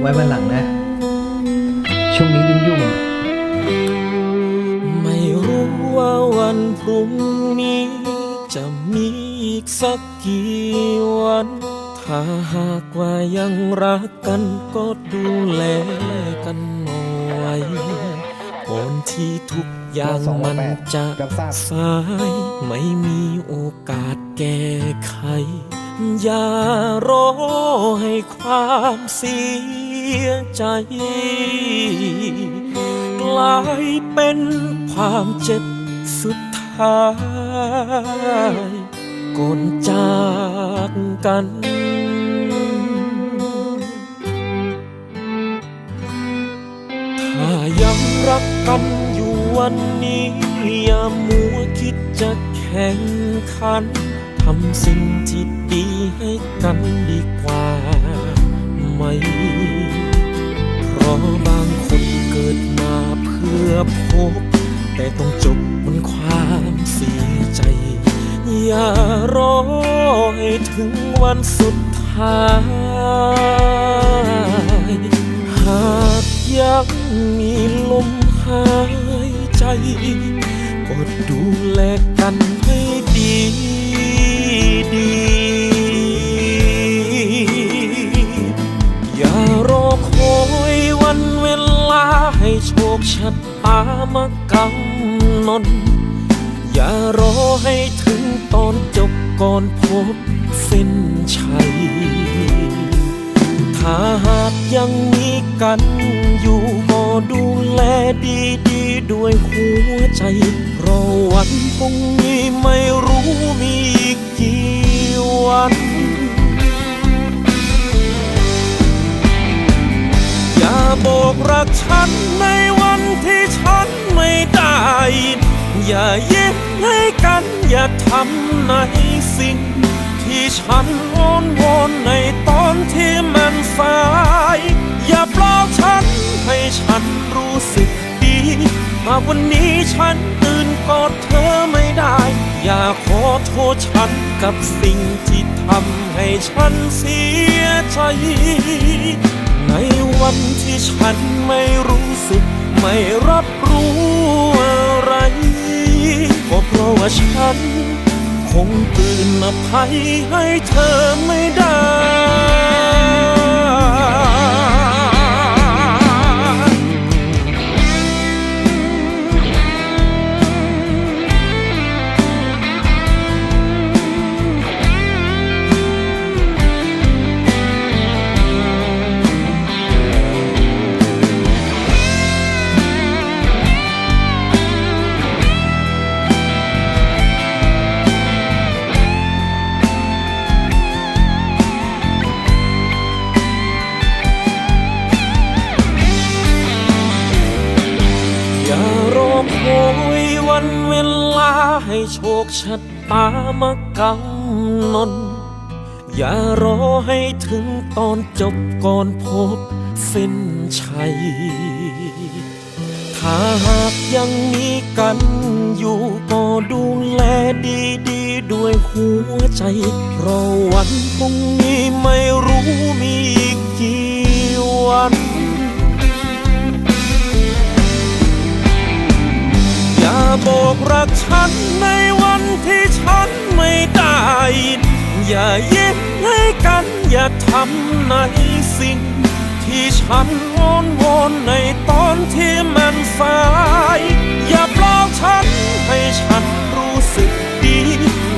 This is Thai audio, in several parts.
ไว้วันหลังนะ ช่วงนี้ยุ่งยุ่งไม่รู้ว่าวันพรุ่งนี้ จะมีอีกสักกี่วัน ถ้าหากว่ายังรักกันก็ดูแลกันเอาไว้ก่อนที่ทุกอย่างมันจะสายไม่มีโอกาสแก้ไขอย่ารอให้ความเสีย ยใจ กลายเป็นความเจ็บสุดท้ายก่อนจากกันถ้ายังรักกันอยู่วันนี้ อย่ามัวคิดจะแข่งขันทำสิ่งที่ดีให้กันดีกว่า ไหมเพราะบางคนเกิดมาเพื่อพบ แต่ต้องจบบนความเสียใจ อย่ารอให้ถึงวันสุดท้าย หากยังมีลมหายใจ ก็ดูแลกัน มากำหนด อย่ารอให้ถึงตอนจบก่อนพบเส้นชัย ถ้าหากยังมีกันอยู่ก็ดูแลดีๆด้วยหัวใจ เพราะวันพรุ่งนี้ไม่รู้มีอีกกี่วันอย่าบอกรักฉันในวัน ที่ฉันไม่ได้ อย่ายิ้มให้กันอย่าทำในสิ่ง ที่ฉันอ้อนวอนในตอนที่มันสาย อย่าปลอบฉันให้ฉันรู้สึกดีหาวันนี้ฉันตื่นกอดเธอไม่ได้ อย่าขอโทษฉันกับสิ่งที่ทำให้ฉันเสียใจในวันที่ฉันไม่รู้สึก ไม่รับรู้อะไร ก็เพราะว่าฉัน คงตื่นอภัยให้เธอไม่ได้ โชคชะตามากำหนด อย่ารอให้ถึงตอนจบก่อนพบเส้นชัย ถ้าหากยังมีกันอยู่ก็ดูแลดีๆด้วยหัวใจ เพราะวันพรุ่งนี้ไม่รู้มี บอกรักฉันในวันที่ฉันไม่ได้อย่ายิ้มให้กันอย่าทำในสิ่ง ที่ฉันอ้อนวอนในตอนที่มันสาย อย่าปลอบฉันให้ฉันรู้สึกดี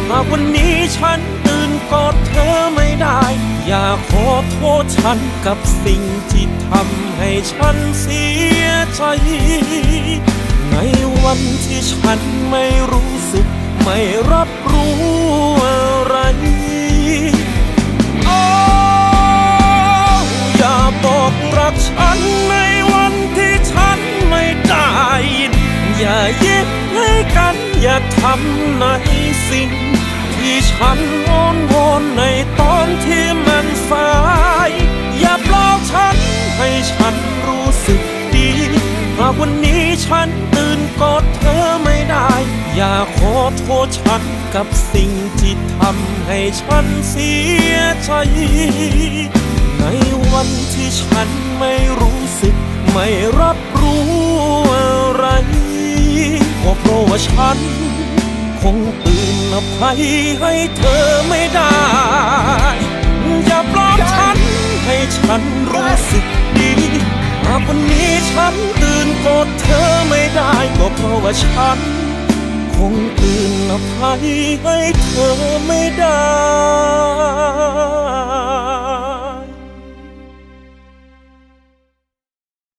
หากวันนี้ฉันตื่นกอดเธอไม่ได้ อย่าขอโทษฉันกับสิ่งที่ทำให้ฉันเสียใจ ในวันที่ฉันไม่รู้สึก ไม่รับรู้อะไรโอ้อย่าบอกรักฉันในวันที่ฉันไม่ได้ยิน อย่ายิ้มให้กันอย่าทำในสิ่ง ที่ฉันอ้อนวอนในตอนที่มันสาย อย่าปลอบฉันให้ฉันรู้ากวันนี้ฉันตื่นกอดเธอไม่ได้ อย่าขอโทษฉันกับสิ่งที่ทำให้ฉันเสียใจ ในวันที่ฉันไม่รู้สึก ไม่รับรู้อะไรก็เพราะว่าฉัน คงตื่นอภัยให้เธอไม่ได้ อย่าปลอบฉันให้ฉันรู้สึกดี หากวันนี้ฉัน เพราะว่าฉัน คงตื่นอภัยให้เธอไม่ได้